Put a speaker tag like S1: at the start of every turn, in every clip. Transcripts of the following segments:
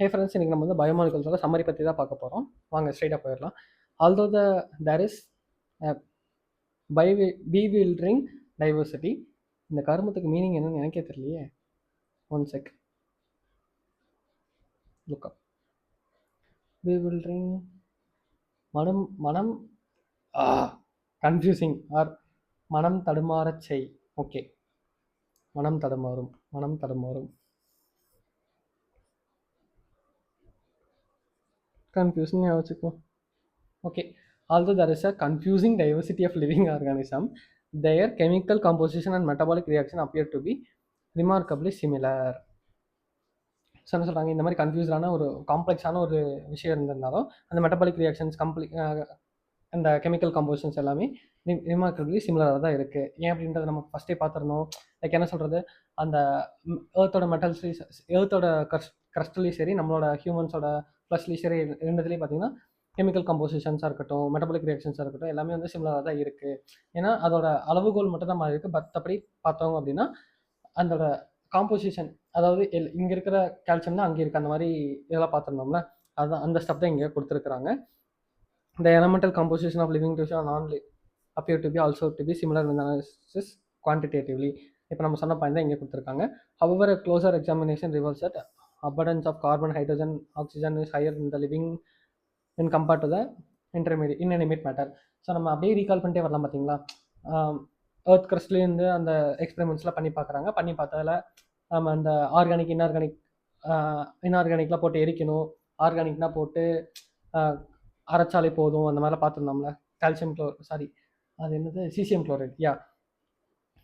S1: Hey friends இன்றைக்கி நம்ம வந்து பயோமாலிகல்ஸோட சம்மரி பற்றி தான் பார்க்க போகிறோம் வாங்க ஸ்ட்ரைட்டாக போயிடலாம். Although the there is by bewildering diversity இந்த கருமத்துக்கு மீனிங் என்னன்னு எனக்கே தெரியலையே. One sec look up bewildering மனம் மனம் கன்ஃபியூசிங் ஆர் மனம் தடுமாறச் செய். ஓகே மனம் தடுமாறும் மனம் தடுமாறும். Confusing வச்சுக்கோ. Okay. Although there is a confusing diversity of living organism their chemical composition and metabolic reaction appear to be remarkably similar. So என்ன சொல்கிறாங்க இந்த மாதிரி கன்ஃபியூஸ்டான ஒரு காம்ப்ளெக்ஸான ஒரு விஷயம் இருந்திருந்தாலும் அந்த மெட்டபாலிக் ரியாக்ஷன்ஸ் கம்ப்ளீ அந்த கெமிக்கல் காம்போசிஷன்ஸ் எல்லாமே ரிமார்க்கபிளி சிமிலராக தான் இருக்குது ஏன் அப்படின்றத நம்ம ஃபஸ்ட்டே பார்த்துருந்தோம் லைக் என்ன சொல்கிறது அந்த ஏர்த்தோட மெட்டல்ஸ்லேயும் ஏர்த்தோட கர்ஸ் கிரஸ்டல்லையும் சரி நம்மளோட ஹியூமன்ஸோட ப்ளஸ் சரி ரெண்டுத்துலேயும் பார்த்தீங்கன்னா கெமிக்கல் கம்போசிஷன்ஸாக இருக்கட்டும் மெட்டபாலிக் ரியாக்ஷன்ஸாக இருக்கட்டும் எல்லாமே வந்து சிமிலராக தான் இருக்குது ஏன்னா அதோட அளவுகோல் மட்டும் தான் மாறி இருக்குது மற்றபடி பார்த்தோம் அப்படின்னா அதோட காம்போசிஷன் அதாவது எல் இங்கே இருக்கிற கால்சியம் தான் அங்கே இருக்குது அந்த மாதிரி இதெல்லாம் பார்த்துருந்தோம்ல அதுதான் அந்த ஸ்டெப் தான் இங்கே கொடுத்துருக்குறாங்க. இந்த elemental composition of living tissue are non appear to be also to be similar in இப்போ நம்ம சொன்ன பாயிண்ட் தான் இங்கே கொடுத்துருக்காங்க. Our closer examination examination at abundance of carbon hydrogen oxygen is higher in the living when compared to the intermediate inanimate matter. So நம்ம அப்படியே recall பண்ணிட்டே வரலாம் பார்த்தீங்களா ஏர்த் கிரஸ்ட்லேருந்து அந்த எக்ஸ்பெரிமெண்ட்ஸ்லாம் பண்ணி பார்க்குறாங்க பண்ணி பார்த்ததில் நம்ம அந்த ஆர்கானிக் இன்ஆர்கானிக் இன்ஆர்கானிக்லாம் போட்டு எரிக்கணும். ஆர்கானிக்னா போட்டு அரைச்சாலே போதும். அந்த மாதிரிலாம் பார்த்துருந்தோம்ல. கால்சியம் குளோ சாரி அது என்னது? சிசிஎம் குளோரைட் யா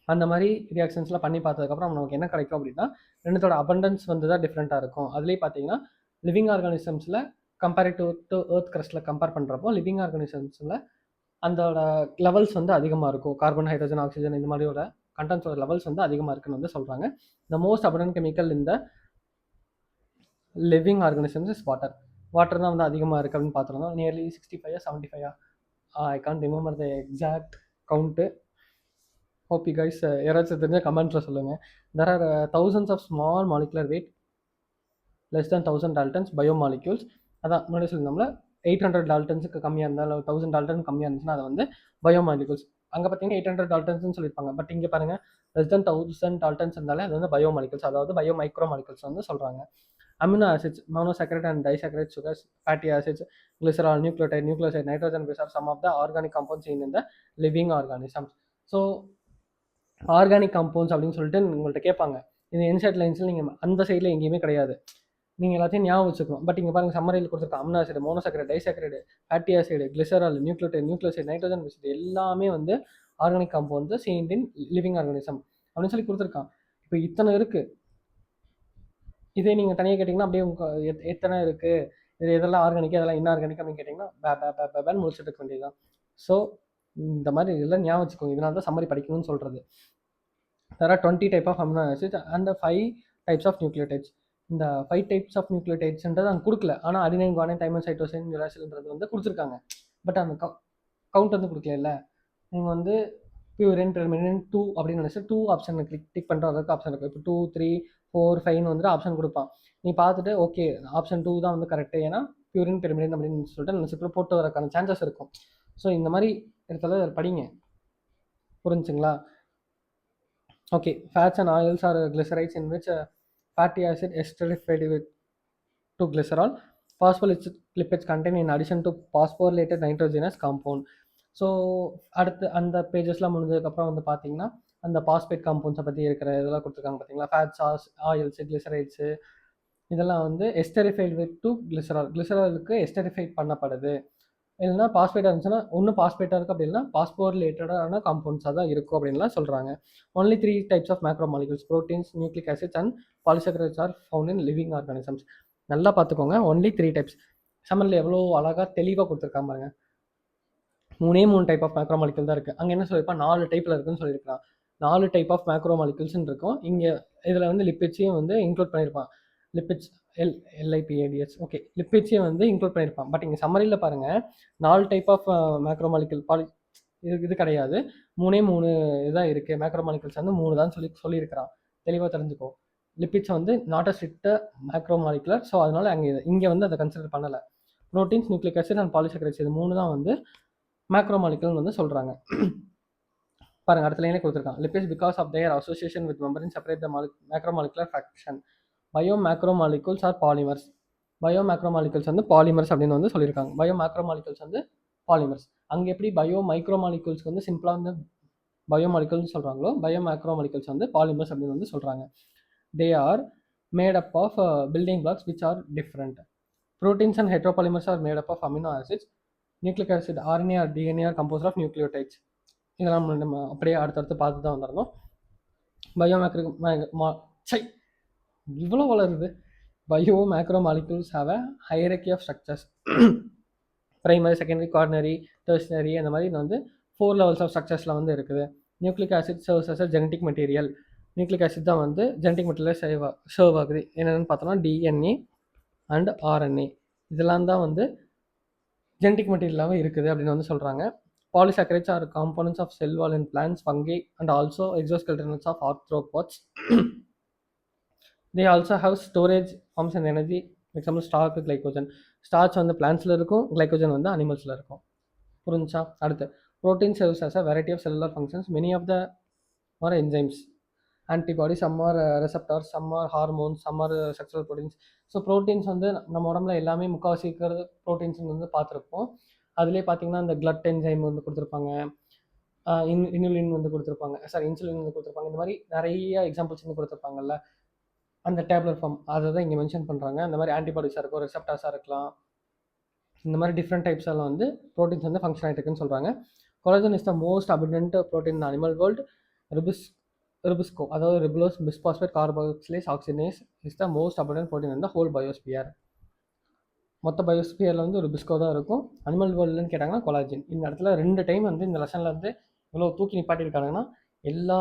S1: அந்த மாதிரி ரியாக்ஷன்ஸ்லாம் பண்ணி பார்த்ததுக்கப்புறம் நமக்கு என்ன கிடைக்கும் அப்படின்னா ரெண்டுத்தோட அபண்டன்ஸ் வந்து தான் டிஃப்ரெண்ட்டாக இருக்கும். அதுலேயே பார்த்தீங்கன்னா லிவிங் ஆர்கானிசம்ஸில் கம்பேரிட்டிவ் டு ஏர்த் கிரஸ்டில் கம்பேர் பண்ணுறப்போ லிவிங் ஆர்கானிசம்ஸில் அதோட லெவல்ஸ் வந்து அதிகமாக இருக்கும். கார்பன் ஹைட்ரஜன் ஆக்சிஜன் இந்த மாதிரியோட கண்டென்ட்ஸோட லெவல்ஸ் வந்து அதிகமாக இருக்குன்னு வந்து சொல்கிறாங்க த மோஸ்ட் அபண்டன் கெமிக்கல் இந்த living organisms is water water தான் வந்து அதிகமாக இருக்குது அப்படின்னு பார்த்துருந்தோம். Nearly sixty five seventy five I can't remember the exact count hope you guys யாராச்சும் தெரிஞ்சால் கமெண்ட்ஸில் சொல்லுங்கள் there are thousands of small molecular weight less than thousand daltons biomolecules அதான் முன்னாடி சொல்லியிருந்தோம்ல எயிட் ஹண்ட்ரட் டால்டன்ஸுக்கு கம்மியாக இருந்தாலும் தௌசண்ட் டால்டன் கம்மியாக இருந்துச்சுன்னா அது வந்து பயோ மாலிகூல்ஸ் அங்கே பார்த்தீங்கன்னா எயிட் ஹண்ட்ரட் டால்டன்ஸ்னு சொல்லியிருப்பாங்க. பட் இங்கே பாருங்கள் லெஸ் தென் தௌசண்ட் டால்டன்ஸ் இருந்தாலே அது வந்து பயோ மாலிகூல்ஸ் அதாவது பயோ மைக்ரோ மாலிகூல்ஸ் வந்து சொல்கிறாங்க amino acids monosaccharide and disaccharide sugars fatty acids glycerol nucleotide nucleoside nitrogen base are some of the organic compounds in இந்த living organisms so organic compounds அப்படின்னு சொல்லிட்டு உங்கள்கிட்ட கேட்பாங்க. இந்த இன்சைட் லைன்ஸில் நீங்கள் அந்த சைடில் எங்கேயுமே கிடையாது. நீங்கள் எல்லாத்தையும் ஞாபகம் வச்சுக்கணும். பட் இங்கே பாருங்கள் சம்மரியில் கொடுத்துருக்க அம்னாசைடு acid monosaccharide fatty acid glycerol nucleotide nucleoside nitrogen base எல்லாமே வந்து ஆர்கானிக் கம்பவுண்ட்ஸ் சேண்ட் இன் லிவிங் ஆர்கானிசம் அப்படின்னு சொல்லி கொடுத்துருக்கான். இப்போ இத்தனை இருக்குது இதே நீங்கள் தனியாக கேட்டிங்கன்னா அப்படியே உங்கள் எத் எத்தனை இருக்குது இது எதெல்லாம் ஆர்கானிக் இதெல்லாம் என்ன ஆர்கானிக் அப்படின்னு கேட்டிங்கன்னா பே பே பே பேன்னு முடிச்சுட்டு இருக்க வேண்டியதுதான். ஸோ இந்த மாதிரி இதெல்லாம் ஞாபகம் வச்சுக்கோங்க. இதனால தான் சம்மரி படிக்கணும்னு சொல்கிறது there are twenty type of amino acid அந்த ஃபைவ் டைப்ஸ் ஆஃப் நியூக்ளியோடைட்ஸ் இந்த ஃபைவ் டைப்ஸ் ஆஃப் நியூக்ளியோடைட்ஸ்ன்றது அங்கே கொடுக்கல. ஆனால் அடினைன் குவானைன் டைமன் சைட்டோசின் யுராசில்ன்றது வந்து கொடுத்துருக்காங்க. பட் அந்த கவுண்ட் வந்து கொடுக்கல இல்லை நீங்கள் வந்து பியூரின் பெர்மினன் டூ அப்படின்னு நினச்சி டூ ஆப்ஷன் கிளிக் டிக் பண்ணுற அளவுக்கு ஆப்ஷன் இருக்கும் இப்போ டூ த்ரீ ஃபோர் ஃபைவ்னு வந்துட்டு ஆப்ஷன் கொடுப்பான். நீ பார்த்துட்டு ஓகே ஆப்ஷன் டூ தான் வந்து கரெக்டு ஏன்னா பியூரின் பெர்மினன் அப்படின்னு சொல்லிட்டு நினச்சிட்டு போட்டு வரக்கான சான்சஸ் இருக்கும். ஸோ இந்த மாதிரி இடத்துல படிங்க. புரிஞ்சுங்களா? Okay fats and oils are glycerides in which fatty acid esterified with to glycerol. Phospholipids contain in addition to phosphorylated nitrogenous compound. So அடுத்து அந்த பேஜஸ்லாம் முடிஞ்சதுக்கப்புறம் வந்து பார்த்தீங்கன்னா அந்த பாஸ்பேட் காம்பவுண்ட்ஸை பற்றி இருக்கிற இதெல்லாம் கொடுத்துருக்காங்க பார்த்தீங்களா ஃபேட் சாஸ் ஆயில்ஸு கிளிசரைட்ஸு இதெல்லாம் வந்து எஸ்டரிஃபைட் வித் டு கிளிசரால் கிளிசராலுக்கு எஸ்டரிஃபைட் பண்ணப்படுது. இல்லைன்னா பாஸ்பேட்டாக இருந்துச்சுன்னா ஒன்று பாஸ்பேட்டாக இருக்குது அப்படின்னா பாஸ்போர்ட் ரிலேட்டடான காம்பவுண்ட்ஸாக தான் இருக்கும் அப்படின்லாம் சொல்கிறாங்க only three types of macro molecules proteins nucleic acids and polysaccharides are found in living organisms நல்லா பார்த்துக்கோங்க. ஒன்லி த்ரீ டைப்ஸ் சம்மரில் எவ்வளோ அழகாக தெளிவாக கொடுத்துருக்காங்க பாருங்க. மூணே மூணு டைப் ஆஃப் மேக்ரோ மாலிகூல் தான் இருக்குது அங்கே என்ன சொல்லியிருப்பா நாலு டைப்பில் இருக்குன்னு சொல்லியிருக்கான் நாலு டைப் ஆஃப் மேக்ரோ மாலிகூல்ஸ்னு இருக்கும். இங்கே இதில் வந்து லிப்பிட்ஸையும் வந்து இன்க்ளூட் பண்ணியிருப்பான். Lipids L L I P A D S okay லிப்பிட்ஸையும் வந்து இன்க்ளூட் பண்ணியிருப்பான். பட் இங்கே சம்மரியில் பாருங்கள் நாலு டைப் ஆஃப் மேக்ரோமாலிக்கல் பாலி இது இது கிடையாது. மூணே மூணு இதுதான் இருக்குது மேக்ரோமாலிக்கல்ஸ் வந்து மூணு தான் சொல்லி சொல்லியிருக்கிறான். தெளிவாக தெரிஞ்சுக்கோ. லிப்பிட்ஸ் வந்து not a strict macromolecular so அதனால் அங்கே இங்கே வந்து அதை கன்சிடர் பண்ணலை. Proteins nucleic acid and polysaccharides இது மூணு தான் வந்து மேக்ரோமாலிகுல்னு வந்து சொல்கிறாங்க பாருங்கள் அடுத்த லைனே கொடுத்துருக்காங்க lipids because of their association with membrane separate the Mali macro fraction bio macromolecules are polymers bio macromolecules வந்து பாலிமர்ஸ் அப்படின்னு வந்து சொல்லியிருக்காங்க. பயோ மேக்ரோ வந்து பாலிமர்ஸ் அங்கே எப்படி பயோ மைக்ரோ மாலிகுல்ஸ்க்கு வந்து சிம்பிளாக வந்து பயோ சொல்கிறாங்களோ பயோ மேக்ரோ மாலிகுல்ஸ் வந்து பாலிமர்ஸ் அப்படின்னு வந்து சொல்கிறாங்க they are made up of building blocks which are different proteins and heteropolymers are made up of amino acids nucleic acid RNA or DNA are composed of nucleotides இதெல்லாம் நம்ம அப்படியே அடுத்தடுத்து பார்த்து தான் வந்துடணும் பயோ மேக்ரோ சை இவ்வளோ வளருது. Bio macro molecules have a hierarchy of structures primary secondary quaternary tertiary அந்த மாதிரி வந்து ஃபோர் லெவல்ஸ் ஆஃப் ஸ்ட்ரக்சர்ஸில் வந்து இருக்குது. Nucleic acid serves as a genetic material nucleic acid தான் வந்து ஜெனட்டிக் மெட்டீரியல் சேவ் சர்வ் ஆகுது. என்னென்னு பார்த்தோம்னா டிஎன்ஏ அண்ட் ஆர்என்ஏ இதெல்லாம் தான் வந்து ஜெனட்டிக் மெட்டீரியலாகவும் இருக்குது அப்படின்னு வந்து சொல்கிறாங்க Polysaccharides are components of cell wall in plants fungi, and also exoskeletons of arthropods they also have storage forms and energy example starch glycogen starch வந்து பிளான்ஸில் இருக்கும் கிளைக்கோஜன் வந்து அனிமல்ஸில் இருக்கும். புரிஞ்சா அடுத்து protein cells as a variety of cellular functions many of the are enzymes antibody some are receptor some are hormones some are sexual proteins so proteins வந்து நம்ம உடம்புல எல்லாமே முக்கால்வாசி இருக்கிறது ப்ரோட்டீன்ஸ் வந்து பார்த்துருப்போம். அதுலேயே பார்த்தீங்கன்னா இந்த கிளட் என்ஜைம் வந்து கொடுத்துருப்பாங்க. இன் இன்சுலின் வந்து கொடுத்துருப்பாங்க. சாரி இன்சுலின் வந்து கொடுத்துருப்பாங்க. இந்த மாதிரி நிறைய எக்ஸாம்பிள்ஸ் வந்து கொடுத்துருப்பாங்கல்ல. அந்த டேப்லெட் ஃபார்ம் அதை தான் இங்கே மென்ஷன் பண்ணுறாங்க அந்த மாதிரி ஆன்டிபாடிஸாக இருக்கும் ரெசப்டாஸாக இருக்கலாம். இந்த மாதிரி டிஃப்ரெண்ட் டைப்ஸ் எல்லாம் வந்து ப்ரோட்டீன்ஸ் வந்து ஃபங்க்ஷன் ஆகிட்டு இருக்குன்னு சொல்கிறாங்க collagen is the most abundant protein animal world ரிபிஸ் rubisco அதாவது ribulose bisphosphate carboxylase oxygenase is the most abundant protein இந்த ஹோல் பயோஸ்பியர் மொத்த பயோஸ்பியரில் வந்து ஒரு பிஸ்கோ தான் இருக்கும். அனிமல் வேர்ல்டுன்னு கேட்டாங்கன்னா கொலாஜின் இந்த இடத்துல ரெண்டு டைம் வந்து இந்த லெசனில் வந்து இவ்வளோ தூக்கி நிப்பாட்டியிருக்காங்கன்னா எல்லா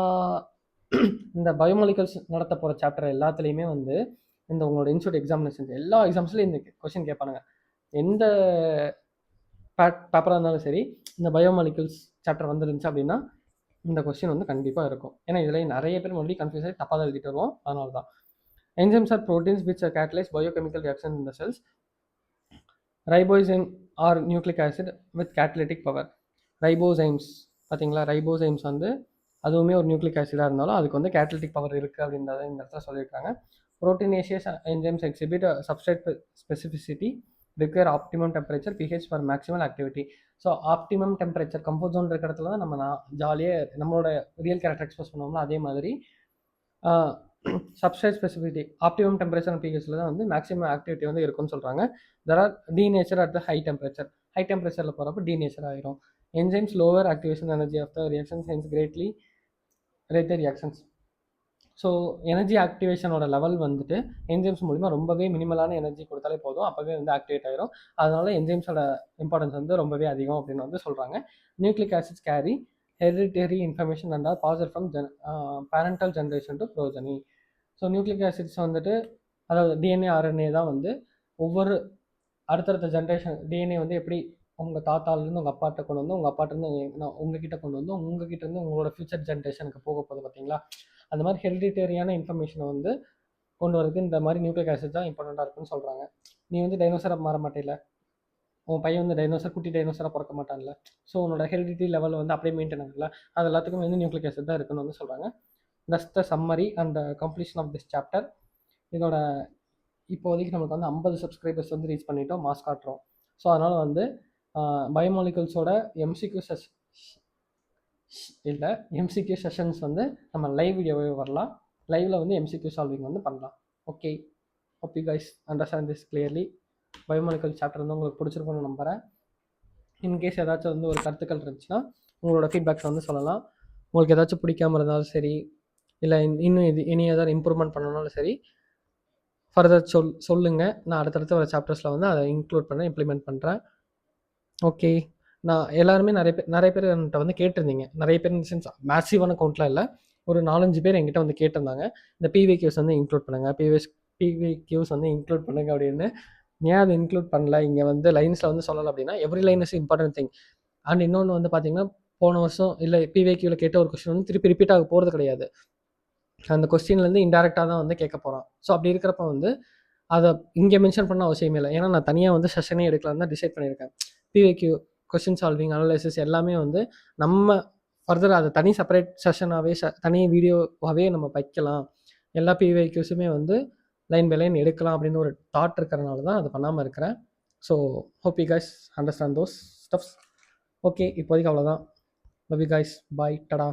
S1: இந்த பயோமாலிகல்ஸ் நடத்த போகிற சாப்டர் எல்லாத்துலேயுமே வந்து இந்த உங்களோட இன்ஸ்டியூட் எக்ஸாமினேஷன்ஸ் எல்லா எக்ஸாம்ஸ்லையும் இந்த கொஷின் கேட்பானுங்க. எந்த பேப்பராக இருந்தாலும் சரி இந்த பயோமாலிகல்ஸ் சாப்டர் வந்துருந்துச்சு அப்படின்னா இந்த கொஸ்டின் வந்து கண்டிப்பாக இருக்கும். ஏன்னா இதில் நிறைய பேர் மறுபடியும் கன்ஃபியூஸ் ஆகி தப்பாக தான் எழுதிட்டு வருவோம். அதனால தான் enzymes are proteins which are catalyse biochemical reaction in the cells ribozyme are nucleic acid with catalytic power ribozymes பார்த்தீங்களா ரைபோசைம்ஸ் வந்து அதுவுமே ஒரு நியூக்ளிக் ஆசிடாக இருந்தாலும் அதுக்கு வந்து கேட்டலிட்டிக் பவர் இருக்குது அப்படின்றத இந்த இடத்துல சொல்லியிருக்காங்க. Proteinaceous enzymes exhibit substrate specificity require optimum temperature pH for maximum activity so optimum temperature comfort zone இருக்கிற இடத்துல தான் நம்ம நான் ஜாலியாக நம்மளோட ரியல் கேரக்டர் எக்ஸ்பிரஸ் பண்ணுவோம்ல அதே மாதிரி சப்ஸ்டேட் ஸ்பெசிஃபிட்டி ஆப்டிமம் டெம்பரேச்சர் பிஹெச்சில் தான் வந்து மேக்ஸிமம் ஆக்டிவிட்டி வந்து இருக்கும்னு சொல்கிறாங்க there are denature at the high temperature high டெம்பரேச்சரில் போகிறப்ப டி நேச்சர் ஆகிரும் enzymes lower activation energy of the reaction hence greatly rate reactions so energy ஆக்டிவேஷனோட level வந்துட்டு என்ஜைம்ஸ் மூலிமா ரொம்பவே மினிமலான எனர்ஜி கொடுத்தாலே போதும். அப்போவே வந்து ஆக்டிவேட் ஆயிரும். அதனால என்ஜைம்ஸோட இம்பார்ட்டன்ஸ் வந்து ரொம்பவே அதிகம் அப்படின்னு வந்து சொல்கிறாங்க nucleic acids carry hereditary information and pass from gen parental generation to progeny so nucleic acids வந்துட்டு அதாவது டிஎன்ஏ ஆர்என்ஏ தான் வந்து ஒவ்வொரு அடுத்தடுத்த ஜென்ரேஷன் டிஎன்ஏ வந்து எப்படி உங்கள் தாத்தாலேருந்து உங்கள் அப்பாட்ட கொண்டு வந்து உங்கள் அப்பாட்டிருந்து நான் உங்ககிட்ட கொண்டு வந்து உங்ககிட்ட இருந்து உங்களோட ஃபியூச்சர் ஜென்ரேஷனுக்கு போக போகுது பார்த்தீங்களா அந்த மாதிரி ஹெரிடிட்டரியான இன்ஃபர்மேஷனை வந்து கொண்டு வரதுக்கு இந்த மாதிரி நியூக்ளிக் ஆசிட் தான் இம்பார்ட்டண்ட்டாக இருக்குன்னு சொல்கிறாங்க நீ வந்து டைனோசராக மாற மாட்டேல உன் பையன் வந்து டைனோசர் குட்டி டைனோசராக பிறக்க மாட்டான்ல? ஸோ உன்னோட ஹெரிடிட்டி லெவல் வந்து அப்படியே மெயின்டைன் ஆகல அது எல்லாத்துக்கும் வந்து நியூக்ளிக் ஆசிட் தான் இருக்குன்னு வந்து சொல்கிறாங்க thus the summary and completion of this chapter இதோட இப்போதைக்கு நம்மளுக்கு வந்து ஐம்பது சப்ஸ்கிரைபர்ஸ் வந்து ரீச் பண்ணிட்டோம் மாஸ் காட்டுறோம். ஸோ அதனால் வந்து பயோமாலிகல்ஸோட எம்சிக்யூ செஷ் இல்லை எம்சிக்யூ செஷன்ஸ் வந்து நம்ம லைவ் வீடியோவே வரலாம். லைவில் வந்து எம்சிக்யூ சால்விங் வந்து பண்ணலாம். Okay hope you guys understand this clearly biomolecule chapter வந்து உங்களுக்கு பிடிச்சிருக்கும்னு நம்புகிறேன் இன்கேஸ் ஏதாச்சும் வந்து ஒரு கருத்துக்கள் இருந்துச்சுன்னா உங்களோட ஃபீட்பேக்ஸ் வந்து சொல்லலாம். உங்களுக்கு ஏதாச்சும் பிடிக்காம இருந்தாலும் சரி இல்லை இன்னும் இது இனி ஏதாவது இம்ப்ரூவ்மெண்ட் பண்ணனாலும் சரி ஃபர்தர் சொல் சொல்லுங்கள் நான் அடுத்தடுத்த வர சாப்டர்ஸில் வந்து அதை இன்க்ளூட் பண்ண இம்ப்ளிமெண்ட் பண்ணுறேன் ஓகே. நான் எல்லாருமே நிறைய பேர் நிறைய பேர் என்கிட்ட வந்து கேட்டிருந்தீங்க. நிறைய பேர் இந்த சென்ஸ் மேசிவான கவுண்ட்லாம் இல்லை. ஒரு நாலஞ்சு பேர் என்கிட்ட வந்து கேட்டிருந்தாங்க. இந்த பிவிக்யூஸ் வந்து இன்க்ளூட் பண்ணுங்கள் பிவிஎஸ் பிவிக்யூஸ் வந்து இன்க்ளூட் பண்ணுங்க அப்படின்னு. ஏன் அதை இன்க்ளூட் பண்ணல? இங்கே வந்து லைன்ஸில் வந்து சொல்லலை அப்படின்னா every line is important thing and இன்னொன்று வந்து பார்த்தீங்கன்னா போன வருஷம் இல்லை பிவிக்யூவில் கேட்ட ஒரு கொஸ்டின் வந்து திருப்பி ரிப்பீட் ஆக போகிறது கிடையாது. அந்த கொஸ்டின்லேருந்து இன்டெரக்டாக தான் வந்து கேட்க போகிறான் ஸோ அப்படி இருக்கிறப்ப வந்து அதை இங்கே மென்ஷன் பண்ண அவசியமே இல்லை. ஏன்னா நான் தனியாக வந்து செஷனே எடுக்கலாம் தான் டிசைட் பண்ணியிருக்கேன். பிவைக்யூ கொஸ்டின் சால்விங் அனலைசிஸ் எல்லாமே வந்து நம்ம ஃபர்தர் அதை தனி செப்பரேட் செஷனாகவே தனி வீடியோவாகவே நம்ம வைக்கலாம். எல்லா பிவைக்யூஸுமே வந்து லைன் பை லைன் எடுக்கலாம் அப்படின்னு ஒரு தாட் இருக்கிறனால தான் அது பண்ணாமல் இருக்கிறேன். So hope you guys understand those stuffs okay இப்போதைக்கு அவ்வளோதான் லவ் யூ கைஸ் பாய் டடா